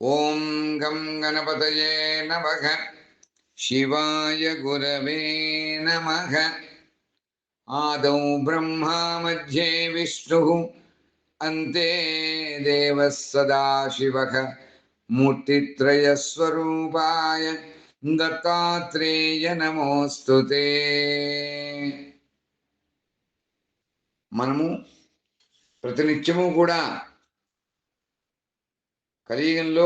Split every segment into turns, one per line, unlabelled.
ॐ गं गणपतये नमः शिवाय गुरवे नमः आदौ ब्रह्मा मध्ये विष्णुः अन्ते देवः सदाशिवः मूर्तित्रयस्वरूपाय దత్తాత్రేయ నమోస్తుతే మనము ప్రతినిత్యము కూడా కలియుగంలో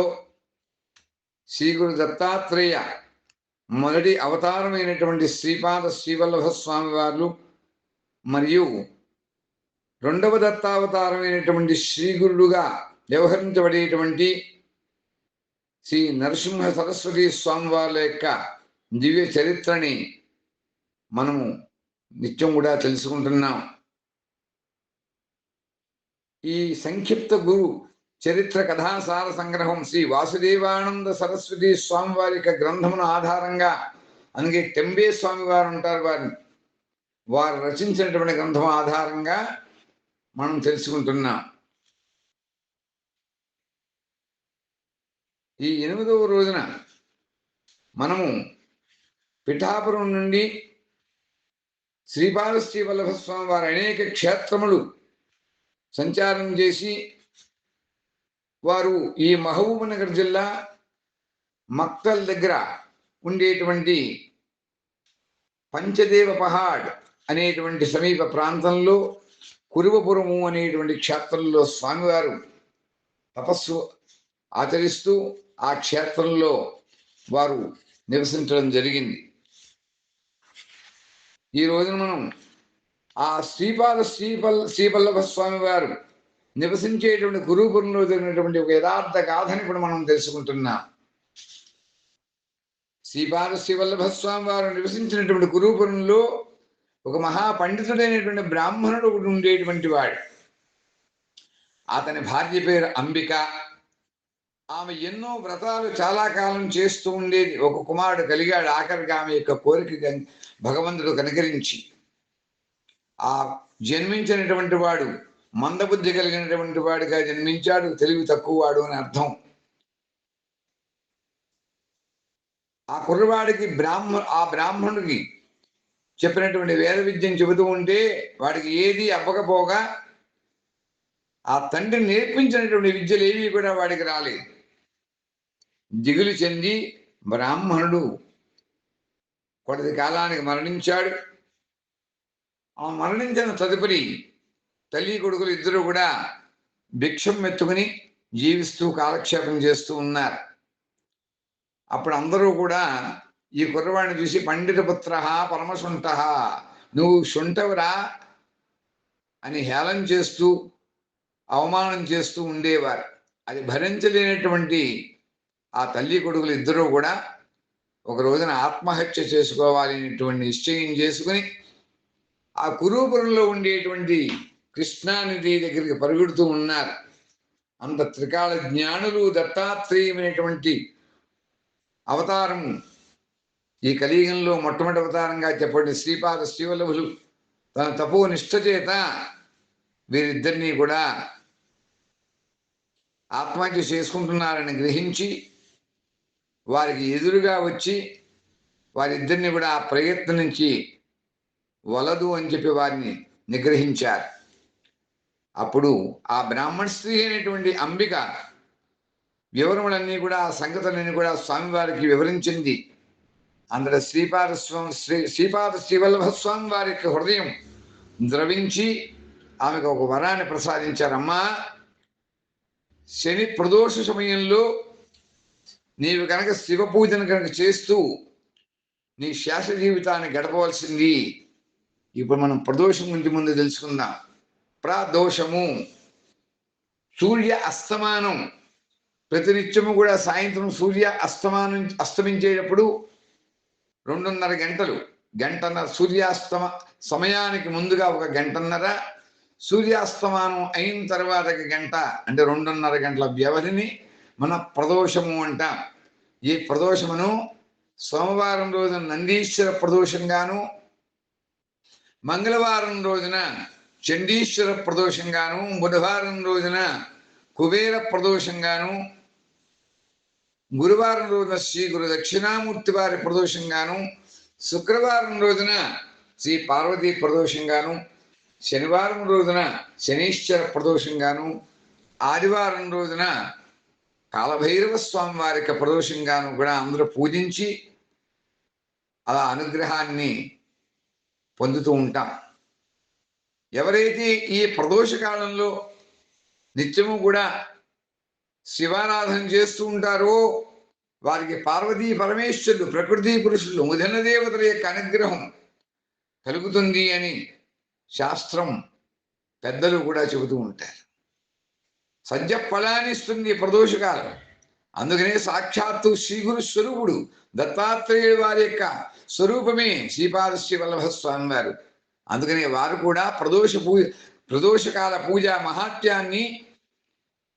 శ్రీ గురు దత్తాత్రేయ మొదటి అవతారమైనటువంటి శ్రీపాద శ్రీవల్లభ స్వామి వారు మరియు రెండవ దత్తావతారమైనటువంటి శ్రీ గురుడుగా వ్యవహరించబడేటువంటి శ్రీ నరసింహ సరస్వతి స్వామి వారి యొక్క దివ్య చరిత్రని మనము నిత్యం కూడా తెలుసుకుంటున్నాం. ఈ సంక్షిప్త గురు చరిత్ర కథాసార సంగ్రహం శ్రీ వాసుదేవానంద సరస్వతి స్వామి వారి యొక్క గ్రంథమును ఆధారంగా అందుకే టెంబే స్వామి వారు ఉంటారు వారిని. వారు రచించినటువంటి గ్రంథం ఆధారంగా మనం తెలుసుకుంటున్నాం. ఈ ఎనిమిదవ రోజున మనము పిఠాపురం నుండి శ్రీపాద శ్రీ వల్లభ స్వామి వారు అనేక క్షేత్రములు సంచారం చేసి వారు ఈ మహబూబ్నగర్ జిల్లా మక్తల్ దగ్గర ఉండేటువంటి పంచదేవ పహాడ్ అనేటువంటి సమీప ప్రాంతంలో కురువపురము అనేటువంటి క్షేత్రంలో స్వామివారు తపస్సు ఆచరిస్తూ ఆ క్షేత్రంలో వారు నివసించడం జరిగింది. ఈ రోజున మనం ఆ శ్రీపాద శ్రీపల్ శ్రీపల్లభ స్వామి వారు నివసించేటువంటి గురుపురంలో జరిగినటువంటి ఒక యథార్థ గాథని ఇప్పుడు మనం తెలుసుకుంటున్నాం. శ్రీపాద శ్రీవల్లభ స్వామి వారు నివసించినటువంటి గురుపురంలో ఒక మహాపండితుడైనటువంటి బ్రాహ్మణుడు ఒకటి ఉండేటువంటి వాడు. అతని భార్య పేరు అంబిక. ఆమె ఎన్నో వ్రతాలు చాలా కాలం చేస్తూ ఉండేది. ఒక కుమారుడు కలిగాడు ఆఖరికి ఆమె యొక్క కోరిక భగవంతుడు కనుకరించి. ఆ జన్మించినటువంటి వాడు మందబుద్ధి కలిగినటువంటి వాడిగా జన్మించాడు. తెలివి తక్కువ వాడు అని అర్థం. ఆ కుర్రవాడికి బ్రాహ్మ ఆ బ్రాహ్మణుడికి చెప్పినటువంటి వేద విద్యను చెబుతూ ఉంటే వాడికి ఏది అవ్వకపోగా ఆ తండ్రి నేర్పించినటువంటి విద్యలు ఏవి కూడా వాడికి రాలేదు. దిగులు చెంది బ్రాహ్మణుడు కొద్ది కాలానికి మరణించాడు. ఆ మరణించిన తదుపరి తల్లి కొడుకులు ఇద్దరు కూడా భిక్షం ఎత్తుకుని జీవిస్తూ కాలక్షేపం చేస్తూ ఉన్నారు. అప్పుడు అందరూ కూడా ఈ కుర్రవాడిని చూసి పండిత పుత్ర పరమశుంఠ నువ్వు శుంఠవురా అని హేళన చేస్తూ అవమానం చేస్తూ ఉండేవారు. అది భరించలేనటువంటి ఆ తల్లి కొడుకులు ఇద్దరూ కూడా ఒక రోజున ఆత్మహత్య చేసుకోవాలనేటువంటి నిశ్చయం చేసుకుని ఆ కురూపురంలో ఉండేటువంటి కృష్ణానది దగ్గరికి పరుగుడుతూ ఉన్నారు. అంత త్రికాల జ్ఞానులు దత్తాత్రేయమైనటువంటి అవతారం ఈ కలియుగంలో మొట్టమొదటి అవతారంగా చెప్పండి శ్రీపాద శ్రీవల్లభులు తన తపో నిష్ఠ చేత వీరిద్దరినీ కూడా ఆత్మహత్య చేసుకుంటున్నారని గ్రహించి వారికి ఎదురుగా వచ్చి వారిద్దరిని కూడా ఆ ప్రయత్నం నుంచి వలదు అని చెప్పి వారిని నిగ్రహించారు. అప్పుడు ఆ బ్రాహ్మణ స్త్రీ అయినటువంటి అంబిక వివరములన్నీ కూడా సంగతులన్నీ కూడా స్వామివారికి వివరించింది. అందరి శ్రీపాద స్వామి శ్రీ శ్రీపాద శ్రీవల్లభ స్వామి వారి యొక్క హృదయం ద్రవించి ఆమెకు ఒక వరాన్ని ప్రసాదించారమ్మా. శని ప్రదోష సమయంలో నీవు కనుక శివ పూజను కనుక చేస్తూ నీ శాస్త్ర జీవితాన్ని గడపవలసింది. ఇప్పుడు మనం ప్రదోషం గురించి ముందు తెలుసుకుందాం. ప్రదోషము. సూర్య అస్తమానం. ప్రతినిత్యము కూడా సాయంత్రం సూర్య అస్తమానం అస్తమించేటప్పుడు రెండున్నర గంటలు. గంటన్నర సూర్యాస్తమ సమయానికి ముందుగా ఒక గంటన్నర. సూర్యాస్తమానం అయిన తర్వాత గంట అంటే రెండున్నర గంటల వ్యవధిని మన ప్రదోషము అంటాం. ఈ ప్రదోషమును సోమవారం రోజున నందీశ్వర ప్రదోషంగాను మంగళవారం రోజున చండీశ్వర ప్రదోషంగాను బుధవారం రోజున కుబేర ప్రదోషంగాను గురువారం రోజున శ్రీ గురు దక్షిణామూర్తి వారి ప్రదోషంగాను శుక్రవారం రోజున శ్రీ పార్వతీ ప్రదోషంగాను శనివారం రోజున శనీశ్వర ప్రదోషంగాను ఆదివారం రోజున కాలభైరవ స్వామి వారికి ప్రదోషంగాను కూడా అందరూ పూజించి అలా అనుగ్రహాన్ని పొందుతూ ఉంటాం. ఎవరైతే ఈ ప్రదోష కాలంలో నిత్యము కూడా శివారాధన చేస్తూ ఉంటారో వారికి పార్వతీ పరమేశ్వరుడు ప్రకృతి పురుషులు ముదిన దేవతల యొక్క అనుగ్రహం కలుగుతుంది అని శాస్త్రం పెద్దలు కూడా చెబుతూ ఉంటారు. సద్య ఫలాన్నిస్తుంది ఈ ప్రదోషకాలం అందుకనే సాక్షాత్తు శ్రీగురు స్వరూపుడు దత్తాత్రేయుడు వారి యొక్క స్వరూపమే శ్రీపాద శ్రీ వల్లభ స్వామి వారు. అందుకనే వారు కూడా ప్రదోష పూజ ప్రదోషకాల పూజ మహాత్యాన్ని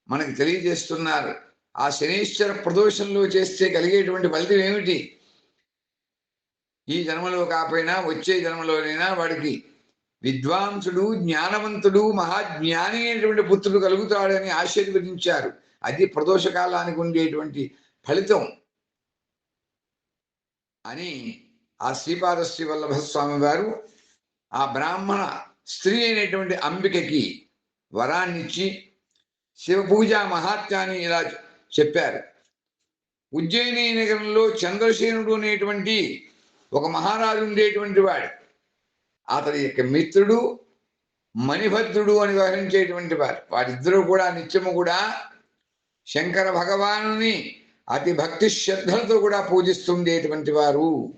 మనకి తెలియజేస్తున్నారు. ఆ శనీశ్వర ప్రదోషంలో చేస్తే కలిగేటువంటి ఫలితం ఏమిటి? ఈ జన్మలో కాకపోయినా వచ్చే జన్మలోనైనా వాడికి విద్వాంసుడు జ్ఞానవంతుడు మహాజ్ఞాని అయినటువంటి పుత్రుడు కలుగుతాడని ఆశీర్వదించారు. అది ప్రదోషకాలానికి ఉండేటువంటి ఫలితం. అని ఆ శ్రీపాద శ్రీ వల్లభ వారు ఆ బ్రాహ్మణ స్త్రీ అయినటువంటి అంబికకి వరాన్నిచ్చి శివపూజ మహాత్యాన్ని ఇలా చెప్పారు. ఉజ్జయిని నగరంలో చంద్రసేనుడు అనేటువంటి ఒక మహారాజు ఉండేటువంటి వాడు. అతని యొక్క మిత్రుడు మణిభద్రుడు అని వ్యవహరించేటువంటి వారు. వారిద్దరూ కూడా నిత్యము కూడా శంకర భగవానుని అతి భక్తి శ్రద్ధలతో కూడా పూజిస్తుండేటువంటి వారు.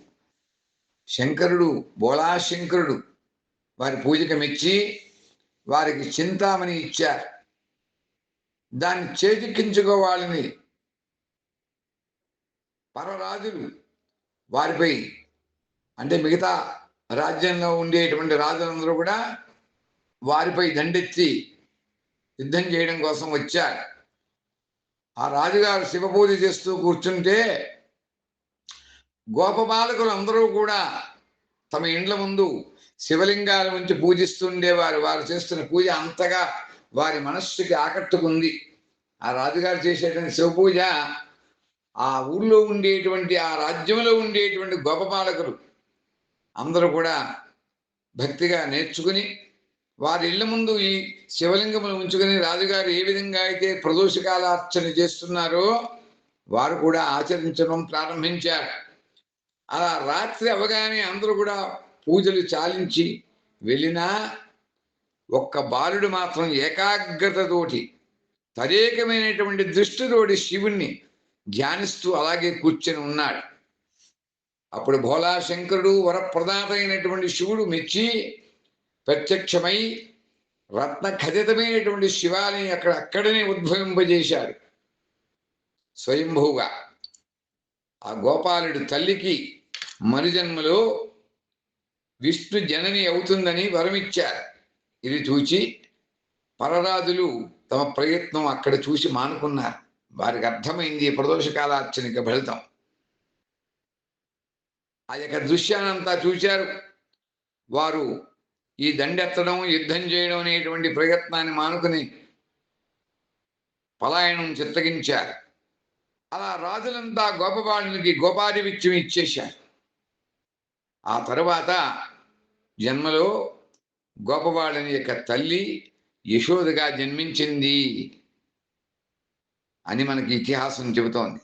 శంకరుడు బోళాశంకరుడు. వారి పూజకు మెచ్చి వారికి చింతామణి ఇచ్చారు. దాన్ని చేజిక్కించుకోవాలని పరరాజులు వారిపై అంటే మిగతా రాజ్యంలో ఉండేటువంటి రాజులందరూ కూడా వారిపై దండెత్తి యుద్ధం చేయడం కోసం వచ్చారు. ఆ రాజుగారు శివపూజ చేస్తూ కూర్చుంటే గోపబాలకులు అందరూ కూడా తమ ఇండ్ల ముందు శివలింగాల నుంచి పూజిస్తుండేవారు. వారు చేస్తున్న పూజ అంతగా వారి మనస్సుకి ఆకట్టుకుంది. ఆ రాజుగారు చేసేటువంటి శివపూజ ఆ ఊళ్ళో ఉండేటువంటి ఆ రాజ్యంలో ఉండేటువంటి గోపపాలకులు అందరూ కూడా భక్తిగా నేర్చుకుని వారి ఇళ్ళ ముందు ఈ శివలింగములు ఉంచుకుని రాజుగారు ఏ విధంగా అయితే ప్రదోషకాలార్చన చేస్తున్నారో వారు కూడా ఆచరించడం ప్రారంభించారు. అలా రాత్రి అవగానే అందరూ కూడా పూజలు చాలించి వెళ్ళినా ఒక్క బాలుడు మాత్రం ఏకాగ్రతతోటి తదేకమైనటువంటి దృష్టితోటి శివుణ్ణి ధ్యానిస్తూ అలాగే కూర్చొని ఉన్నాడు. అప్పుడు భోళాశంకరుడు వరప్రదాత అయినటువంటి శివుడు మెచ్చి ప్రత్యక్షమై రత్న ఖచ్చితమైనటువంటి శివాలయం అక్కడ అక్కడనే ఉద్భవింపజేశాడు. స్వయంభూగా ఆ గోపాలుడి తల్లికి మరుజన్మలో విష్ణు జనని అవుతుందని వరమిచ్చారు. ఇది చూచి పరరాజులు తమ ప్రయత్నం అక్కడ చూసి మానుకున్నారు. వారికి అర్థమైంది ప్రదోషకాలార్చనిక ఫలితం. ఆ యొక్క దృశ్యానంతా చూశారు. వారు ఈ దండెత్తడం యుద్ధం చేయడం అనేటువంటి ప్రయత్నాన్ని మానుకుని పలాయనం చిత్తగించారు. అలా రాజులంతా గోపబాలునికి గోపాధివిత్యం ఇచ్చేశారు. ఆ తరువాత జన్మలో గోపబాలుని యొక్క తల్లి యశోదగా జన్మించింది అని మనకి ఇతిహాసం చెబుతోంది.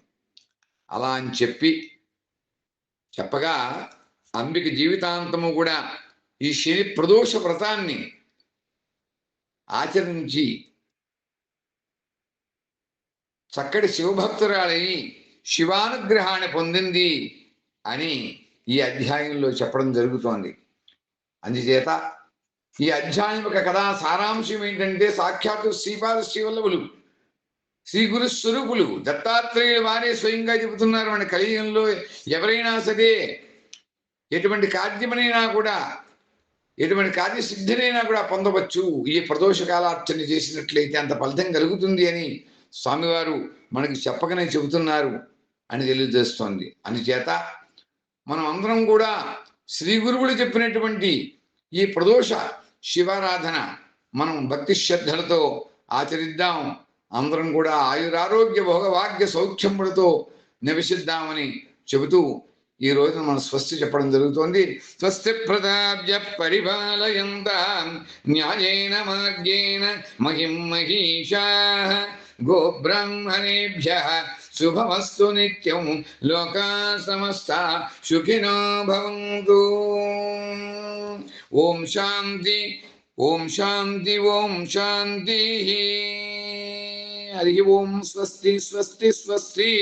అలా అని చెప్పి చెప్పగా అంబిక జీవితాంతము కూడా ఈ శని ప్రదోష వ్రతాన్ని ఆచరించి చక్కటి శివభక్తురాలని శివానుగ్రహాన్ని పొందింది అని ఈ అధ్యాయంలో చెప్పడం జరుగుతోంది. అందుచేత ఈ అధ్యాయం యొక్క కథా సారాంశం ఏంటంటే సాక్షాత్తు శ్రీపాద శ్రీవల్లభులు శ్రీ గురు స్వరూపులు దత్తాత్రేయులు వారే స్వయంగా చెబుతున్నారు మన కలియుగంలో. ఎవరైనా సరే ఎటువంటి కార్యమనైనా కూడా ఎటువంటి కార్యసిద్ధినైనా కూడా పొందవచ్చు. ఈ ప్రదోషకాలార్చన చేసినట్లయితే అంత ఫలితం కలుగుతుంది అని స్వామివారు మనకి చెప్పకనే చెబుతున్నారు అని తెలియజేస్తోంది. అందుచేత మనం అందరం కూడా శ్రీ గురువులు చెప్పినటువంటి ఈ ప్రదోష శివారాధన మనం భక్తి శ్రద్ధలతో ఆచరిద్దాం. అందరం కూడా ఆయురారోగ్య భోగవాగ్య సౌఖ్యములతో నివసిద్దామని చెబుతూ ఈ రోజున మనం స్వస్తి చెప్పడం జరుగుతోంది. స్వస్తి ప్రతాప్య పరిపాలయంత న్యాయేన మార్గేణ మహిం మహిషా గోబ్రాహ్మణేభ్య శుభమస్తు నిత్యం లోకా సమస్త సుఖినో భవంతు. ఓం శాంతి ఓం శాంతి ఓం శాంతి. హరి ఓం స్వస్తి స్వస్తి స్వస్తి.